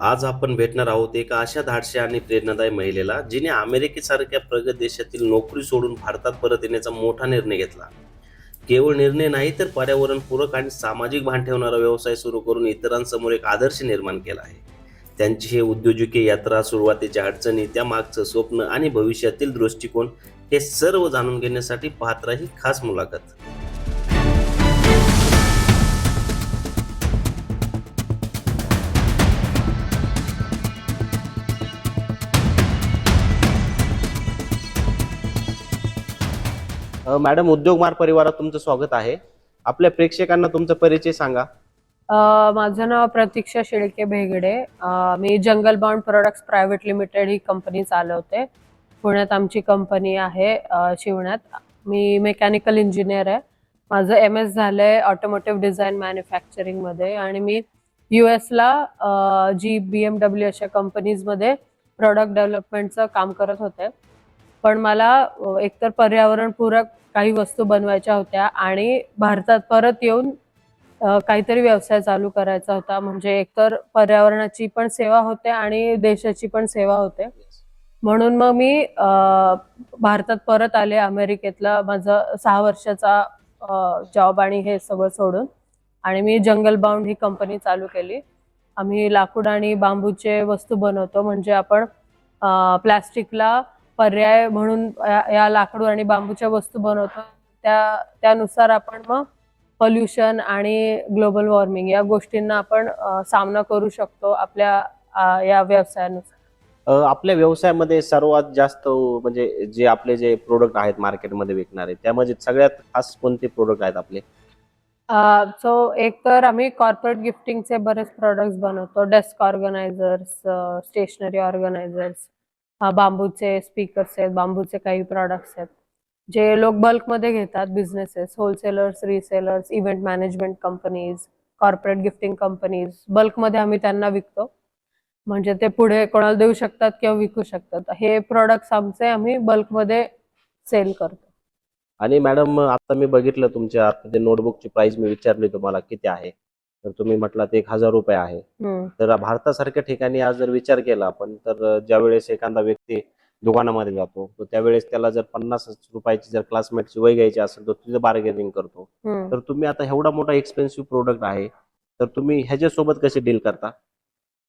आज आपण भेटणार आहोत एका अशा धाडशी आणि प्रेरणादायी महिलेला जिने अमेरिकेसारख्या प्रगत देशातील नोकरी सोडून भारतात परत येण्याचा मोठा निर्णय घेतला. केवळ निर्णय नाही तर पर्यावरणपूरक आणि सामाजिक भान ठेवणारा व्यवसाय सुरू करून इतरांसमोर एक आदर्श निर्माण केला आहे. त्यांची हे उद्योजकीय यात्रा सुरुवातीच्या अडचणी त्यामागचं स्वप्न आणि भविष्यातील दृष्टिकोन हे सर्व जाणून घेण्यासाठी पाहत ही खास मुलाखत. मॅडम उद्योग मार परिवारात तुमचं स्वागत आहे. आपल्या प्रेक्षकांना तुमचा परिचय सांगा. अ, माझं नाव प्रतीक्षा शेळके भेगडे. अ, मी jungle bound products private limited ही कंपनी चालवते. पुण्यात आमची कंपनी आहे अ, शिवण्यात. मी मेकॅनिकल इंजिनियर आहे. माझं एम एस झालंय ऑटोमोटिव्ह डिझाईन मॅन्युफॅक्चरिंगमध्ये आणि मी यू एसला जी बी एम डब्ल्यू अशा कंपनीजमध्ये प्रॉडक्ट डेव्हलपमेंटचं काम करत होते. पण मला एकतर पर्यावरणपूरक काही वस्तू बनवायच्या होत्या आणि भारतात परत येऊन काहीतरी व्यवसाय चालू करायचा होता. म्हणजे एकतर पर्यावरणाची पण सेवा होते आणि देशाची पण सेवा होते. म्हणून मग मी भारतात परत आले अमेरिकेतला माझं सहा वर्षाचा जॉब आणि हे सगळं सोडून. आणि मी जंगल बाउंड ही कंपनी चालू केली. आम्ही लाकूड आणि बांबूचे वस्तू बनवतो. म्हणजे आपण प्लास्टिकला पर्याय म्हणून या- लाकूड आणि बांबूच्या वस्तू बनवतो. त्या त्यानुसार आपण मग पोल्युशन आणि ग्लोबल वॉर्मिंग या गोष्टींना आपण सामना करू शकतो आपल्या या व्यवसायानुसार. आपल्या व्यवसायामध्ये सर्वात जास्त म्हणजे जे आपले जे प्रोडक्ट आहेत मार्केटमध्ये विकणारे त्यामध्ये सगळ्यात खास कोणते प्रोडक्ट आहेत आपले? सो एक तर आम्ही कॉर्पोरेट गिफ्टिंगचे बरेच प्रोडक्ट्स बनवतो. डेस्क ऑर्गनायझर्स स्टेशनरी ऑर्गनायझर्स बांबूचे स्पीकर्स आहेत बांबूचे काही प्रॉडक्ट्स आहेत. जे लोक बल्कमध्ये घेतात businesses wholesalers resellers event management companies corporate gifting companies बल्कमध्ये आम्ही त्यांना विकतो. म्हणजे ते पुढे कोणाला देऊ शकतात किंवा विकू शकतात. हे प्रोडक्ट्स आमचे आम्ही बल्कमध्ये सेल करतो. आणि मॅडम आता मी बघितलं तुमच्या आता नोटबुकची प्राइस मी विचारली तुम्हाला किती आहे? तर तुम्ही म्हटलात एक हजार रुपये आहे हम्म. तर भारतासारख्या ठिकाणी आज जर विचार केला आपण तर ज्यावेळेस एखादा व्यक्ती दुकानामध्ये जातो तर त्यावेळेस त्याला जर पन्नास रुपयाची जर क्लासमेटची वय घ्यायची असेल तर तुझं बार्गेनिंग करतो हम्म. तर तुम्ही आता एवढा मोठा एक्सपेन्सिव्ह प्रोडक्ट आहे तर तुम्ही ह्याच्यासोबत कसे डील करता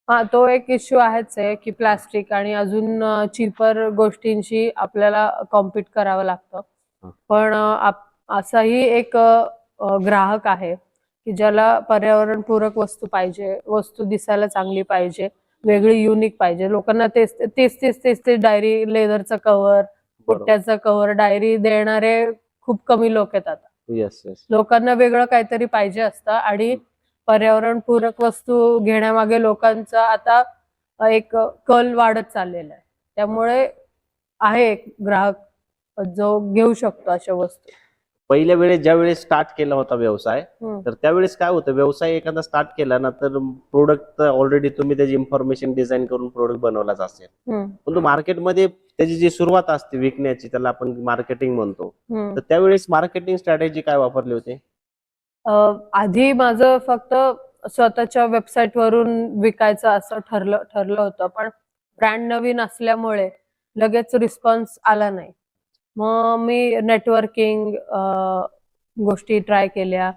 हा तो एक इश्यू आहेच आहे की प्लास्टिक आणि अजून चिपर गोष्टींशी आपल्याला कॉम्पिट करावं लागतं हा. पण असाही एक ग्राहक आहे की ज्याला पर्यावरणपूरक वस्तू पाहिजे वस्तू दिसायला चांगली पाहिजे वेगळी युनिक पाहिजे. लोकांना तेच तेच तेच तेच ते डायरी लेदरचं कव्हर पुट्ट्याचं कव्हर डायरी देणारे खूप कमी लोक आहेत आता. येस येस लोकांना वेगळं काहीतरी पाहिजे असतं आणि पर्यावरणपूरक वस्तू घेण्यामागे लोकांचा आता एक कल वाढत चाललेला आहे. त्यामुळे आहे एक ग्राहक जो घेऊ शकतो अशा वस्तू. पहिल्या वेळेस ज्या वेळेस स्टार्ट केला होता व्यवसाय. तर त्यावेळेस काय होतं व्यवसाय एखादा स्टार्ट केला ना तर प्रोडक्ट ऑलरेडी तुम्ही त्याची इन्फॉर्मेशन डिझाईन करून प्रोडक्ट बनवलाच असेल. परंतु मार्केटमध्ये त्याची जी सुरुवात असते विकण्याची त्याला आपण मार्केटिंग म्हणतो. तर त्यावेळेस मार्केटिंग स्ट्रॅटेजी काय वापरली होती आधी माझं फक्त स्वतःच्या वेबसाईट वरून विकायचं असं ठरलं ठरलं होतं पण ब्रँड नवीन असल्यामुळे लगेच रिस्पॉन्स आला नाही मग मी नेटवर्किंग गोष्टी ट्राय केल्या.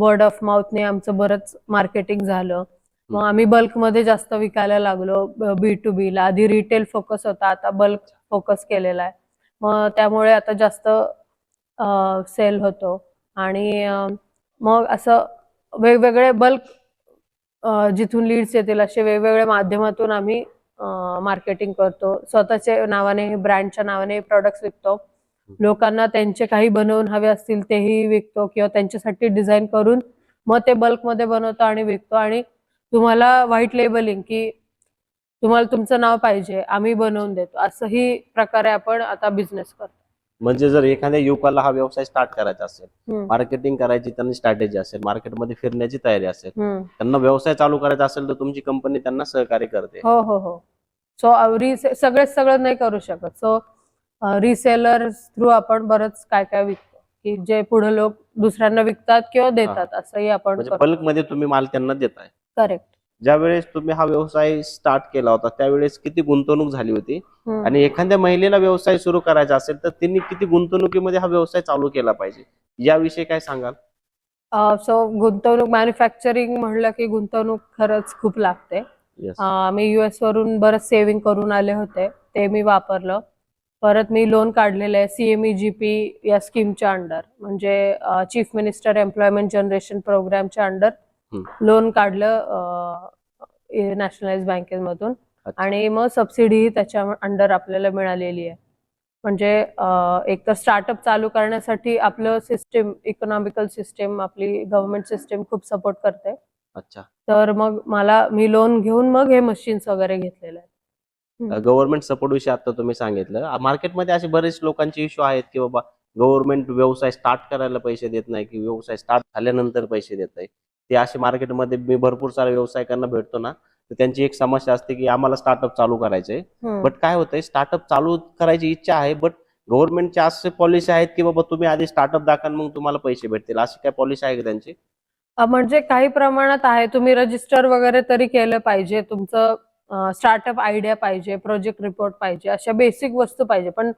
वर्ड ऑफ माउथने आमचं बरंच मार्केटिंग झालं. मग आम्ही बल्कमध्ये जास्त विकायला लागलो. बी टू बी ला. आधी रिटेल फोकस होता. आता बल्क फोकस केलेला आहे. मग त्यामुळे आता जास्त सेल होतो. आणि मग असं वेगवेगळे बल्क जिथून लीड्स येतील असे वेगवेगळ्या माध्यमातून आम्ही मार्केटिंग करतो. स्वतःच्या नावाने ब्रँडच्या नावाने प्रॉडक्ट्स विकतो. लोकांना त्यांचे काही बनवून हवे असतील तेही विकतो किंवा त्यांच्यासाठी डिझाईन करून मग ते बल्कमध्ये बनवतो आणि विकतो. आणि तुम्हाला व्हाईट लेबलिंग की तुम्हाला तुमचं नाव पाहिजे आम्ही बनवून देतो. असंही प्रकारे आपण आता बिझनेस करतो. म्हणजे जर एखाद्या युवकाला हा व्यवसाय स्टार्ट करायचा असेल मार्केटिंग करायची त्यांनी स्ट्रॅटेजी असेल मार्केटमध्ये फिरण्याची तयारी असेल. त्यांना व्यवसाय चालू करायचा असेल तर तुमची कंपनी त्यांना सहकार्य करते. हो हो हो. सो रिसे सगळेच सगळं नाही करू शकत. सो रिसेलर थ्रू आपण बरंच काय काय विकतो. की जे पुढे लोक दुसऱ्यांना विकतात किंवा देतात असंही आपण म्हणजे बल्कमध्ये तुम्ही माल त्यांना देताय. करेक्ट ज्यावेळेस तुम्ही हा व्यवसाय स्टार्ट केला होता त्यावेळेस किती गुंतवणूक झाली होती. आणि एखाद्या महिलेला व्यवसाय सुरू करायचा असेल तर त्यांनी किती गुंतवणुकीमध्ये हा व्यवसाय चालू केला पाहिजे? याविषयी काय सांगाल? सो गुंतवणूक मॅन्युफॅक्चरिंग म्हणलं की गुंतवणूक खरंच खूप लागते. मी युएस वरून बरंच सेव्हिंग करून आले होते ते मी वापरलं. परत मी लोन काढलेलं आहे सीएमई जीपी या स्कीमच्या अंडर म्हणजे चीफ मिनिस्टर एम्प्लॉयमेंट जनरेशन प्रोग्रामच्या अंडर. लोन काढलं नॅशनलाइज बँकेमधून. आणि मग सबसिडी त्याच्या अंडर आपल्याला मिळालेली आहे. म्हणजे एक तर स्टार्टअप चालू करण्यासाठी आपलं सिस्टीम इकॉनॉमिकल सिस्टीम आपली गव्हर्नमेंट सिस्टीम खूप सपोर्ट करते. अच्छा. तर मग मला मी लोन घेऊन मग हे मशीन्स वगैरे घेतलेले हम्म. गव्हर्नमेंट सपोर्ट विषयी आता तुम्ही सांगितलं. मार्केटमध्ये असे बरेच लोकांचे इश्यू आहेत की बाबा गव्हर्नमेंट व्यवसाय स्टार्ट करायला पैसे देत नाही की व्यवसाय स्टार्ट झाल्यानंतर पैसे देत आहे ते असे मार्केटमध्ये मी भरपूर साऱ्या व्यावसायिकांना भेटतो ना तर त्यांची एक समस्या असते की आम्हाला स्टार्टअप चालू करायचंय. बट काय होतंय स्टार्टअप चालू करायची इच्छा आहे बट गव्हर्नमेंटच्या असे पॉलिसी आहेत की बाबा तुम्ही आधी स्टार्टअप दाखवा मग तुम्हाला पैसे भेटतील. अशी काय पॉलिसी आहे का त्यांची? म्हणजे काही प्रमाणात आहे. तुम्ही रजिस्टर वगैरे तरी केलं पाहिजे. तुमचं स्टार्टअप आयडिया पाहिजे प्रोजेक्ट रिपोर्ट पाहिजे अशा बेसिक वस्तू पाहिजे. पण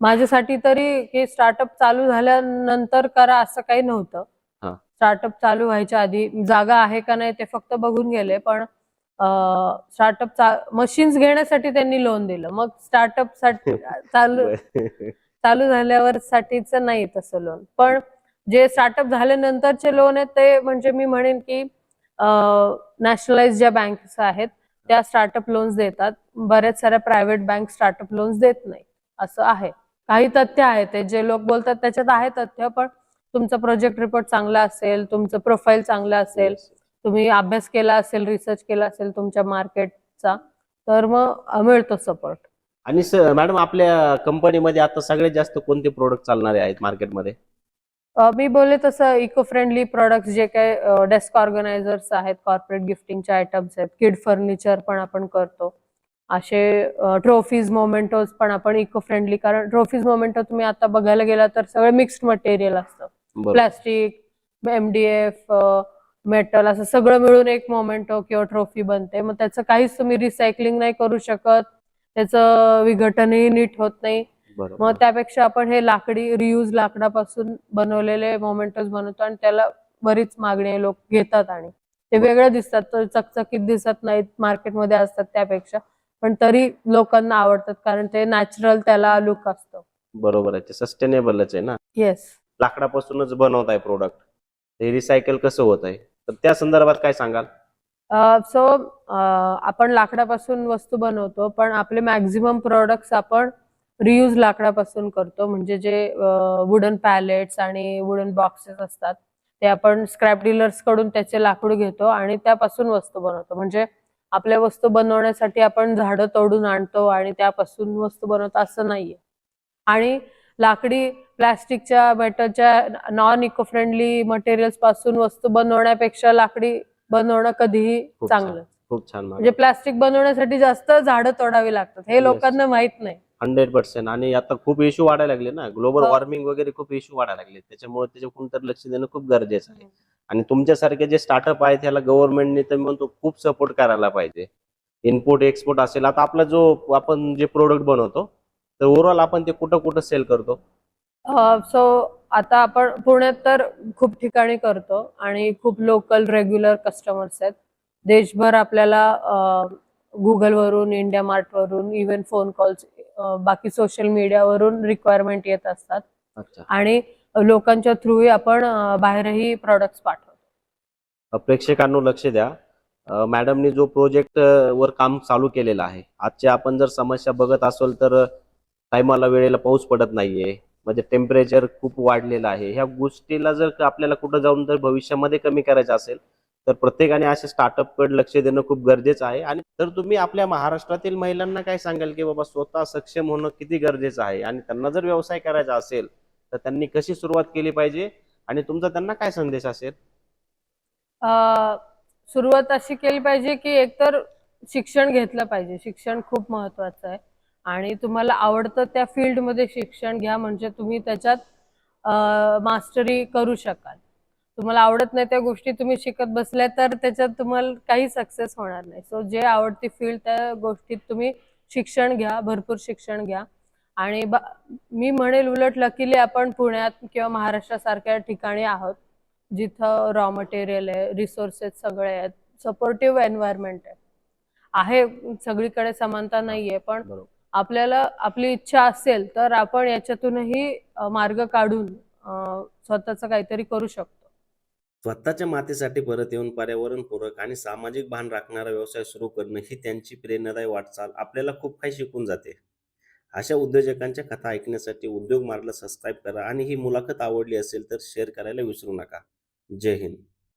माझ्यासाठी तरी की स्टार्टअप चालू झाल्यानंतर करा असं काही नव्हतं. हा. स्टार्टअप चालू व्हायच्या आधी जागा आहे का नाही ते फक्त बघून गेले पण स्टार्टअप मशीन्स घेण्यासाठी त्यांनी लोन दिलं. मग स्टार्टअपसाठी चालू चालू झाल्यावर साठीच नाही तसं लोन पण जे स्टार्टअप झाल्यानंतरचे लोन आहेत ते म्हणजे मी म्हणेन की नॅशनलाइज ज्या बँक्स आहेत त्या स्टार्टअप लोन्स देतात. बऱ्याच साऱ्या प्रायव्हेट बँक स्टार्टअप लोन्स देत नाही. असं आहे. काही तथ्य आहे ते. जे लोक बोलतात त्याच्यात आहे तथ्य पण तुमचा प्रोजेक्ट रिपोर्ट चांगला असेल तुमचं प्रोफाईल चांगलं असेल तुम्ही अभ्यास केला असेल रिसर्च केला असेल तुमच्या मार्केटचा तर मग मिळतो सपोर्ट आणि मॅडम आपल्या कंपनीमध्ये आता सगळ्यात जास्त कोणते प्रोडक्ट चालणारे आहेत मार्केटमध्ये मी बोलले तसं इको फ्रेंडली प्रॉडक्ट जे काही डेस्क ऑर्गनायझर्स आहेत कॉर्पोरेट गिफ्टिंगचे आयटम्स आहेत किड फर्निचर पण आपण करतो. असे ट्रॉफीज मोमेंटोज पण आपण इको फ्रेंडली कारण ट्रॉफीज मोमेंटो तुम्ही आता बघायला गेला तर सगळं मिक्स्ड मटेरियल असतं. प्लॅस्टिक एमडीएफ मेटल असं सगळं मिळून एक मोमेंटो किंवा ट्रॉफी बनते. मग त्याचं काहीच तुम्ही रिसायकलिंग नाही करू शकत. त्याचं विघटनही नीट होत नाही. मग त्यापेक्षा आपण हे लाकडी रियूज लाकडापासून बनवलेले मोमेंटोज बनवतो आणि त्याला बरीच मागणी लोक घेतात आणि ते वेगळे दिसतात. तर चकचकीत दिसत नाहीत मार्केटमध्ये असतात त्यापेक्षा. पण तरी लोकांना आवडतात कारण ते नॅचरल त्याला लुक असतो. बरोबर आहे. ते सस्टेनेबलच आहे ना? येस लाकडापासूनच बनवत आहे प्रोडक्ट ते रिसायकल कसं होत आहे तर त्या संदर्भात काय सांगाल? सो आपण लाकडापासून वस्तू बनवतो पण आपले मॅक्झिमम प्रोडक्ट्स आपण रियूज लाकडापासून करतो. म्हणजे जे वुडन पॅलेट्स आणि वुडन बॉक्सेस असतात ते आपण स्क्रॅप डीलर्सकडून त्याचे लाकूड घेतो आणि त्यापासून वस्तू बनवतो. म्हणजे आपल्या वस्तू बनवण्यासाठी आपण झाडं तोडून आणतो आणि त्यापासून वस्तू बनवतो असं नाहीये. आणि लाकडी प्लास्टिकच्या मेटलच्या नॉन इको फ्रेंडली मटेरियल्सपासून वस्तू बनवण्यापेक्षा लाकडी बनवणं कधीही. चांगलं. खूप छान म्हणजे प्लास्टिक बनवण्यासाठी जास्त झाडं तोडावी लागतात हे. लोकांना माहीत नाही. Hundred percent. आणि आता खूप इश्यू वाढायला लागले ना. ग्लोबल हो. वॉर्मिंग वगैरे खूप इश्यू वाढायला लागले. त्याच्यामुळे त्याच्याकडून तर लक्ष देणं खूप गरजेचं आहे. आणि तुमच्यासारखे जे स्टार्टअप आहेत त्याला गव्हर्नमेंटने तर म्हणतो खूप सपोर्ट करायला पाहिजे. इम्पोर्ट एक्सपोर्ट असेल. आता आपला जो आपण जे प्रोडक्ट बनवतो तर ओव्हरऑल आपण ते कुठं कुठं सेल करतो? सो आता आपण पुण्यात तर खूप ठिकाणी करतो आणि खूप लोकल रेग्युलर कस्टमर्स आहेत. देशभर आपल्याला गुगल वरून इंडिया मार्ट वरून इव्हन फोन कॉल्स बाकी सोशल मीडियावरून रिक्वायरमेंट येत असतात. आणि लोकांच्या थ्रूही आपण बाहेरही प्रॉडक्ट्स पाठवतो. प्रेक्षकांनो लक्ष द्या. मॅडमनी जो प्रोजेक्ट वर काम चालू केलेलं आहे. आजच्या आपण जर समस्या बघत असेल तर टायमाला वेळेला पाऊस पडत नाहीये. म्हणजे टेम्परेचर खूप वाढलेलं आहे. ह्या गोष्टीला जर आपल्याला कुठं जाऊन जर भविष्यामध्ये कमी करायचं असेल तर प्रत्येकाने असे स्टार्टअपकडे लक्ष देणं खूप गरजेचं आहे. आणि तर तुम्ही आपल्या महाराष्ट्रातील महिलांना काय सांगाल की बाबा स्वतः सक्षम होणं किती गरजेचं आहे? आणि त्यांना जर व्यवसाय करायचा असेल तर त्यांनी कशी सुरुवात केली पाहिजे? आणि तुमचा त्यांना काय संदेश असेल? सुरुवात अशी केली पाहिजे की एकतर शिक्षण घेतलं पाहिजे. शिक्षण खूप महत्वाचं आहे. आणि तुम्हाला आवडतं त्या फील्डमध्ये शिक्षण घ्या म्हणजे तुम्ही त्याच्यात मास्टरी करू शकाल. तुम्हाला आवडत नाही त्या गोष्टी तुम्ही शिकत बसल्या तर त्याच्यात तुम्हाला काही सक्सेस होणार नाही. सो जे आवडती फील्ड त्या गोष्टीत तुम्ही शिक्षण घ्या भरपूर शिक्षण घ्या. आणि मी म्हणेल उलट लकीली आपण पुण्यात किंवा महाराष्ट्रासारख्या ठिकाणी आहोत जिथं रॉ मटेरियल आहे रिसोर्सेस सगळे आहेत सपोर्टिव्ह एन्व्हायरमेंट आहे. आहे सगळीकडे समानता नाहीये पण आपल्याला आपली इच्छा असेल तर आपण याच्यातूनही मार्ग काढून स्वतःच काहीतरी करू शकतो. स्वतःच्या मातेसाठी परत येऊन पर्यावरणपूरक आणि सामाजिक भान राखणारा व्यवसाय सुरू करणं ही त्यांची प्रेरणादायी वाटचाल आपल्याला खूप काही शिकून जाते. अशा उद्योजकांच्या कथा ऐकण्यासाठी उद्योग मार्गला सबस्क्राईब करा आणि ही मुलाखत आवडली असेल तर शेअर करायला विसरू नका. जय हिंद.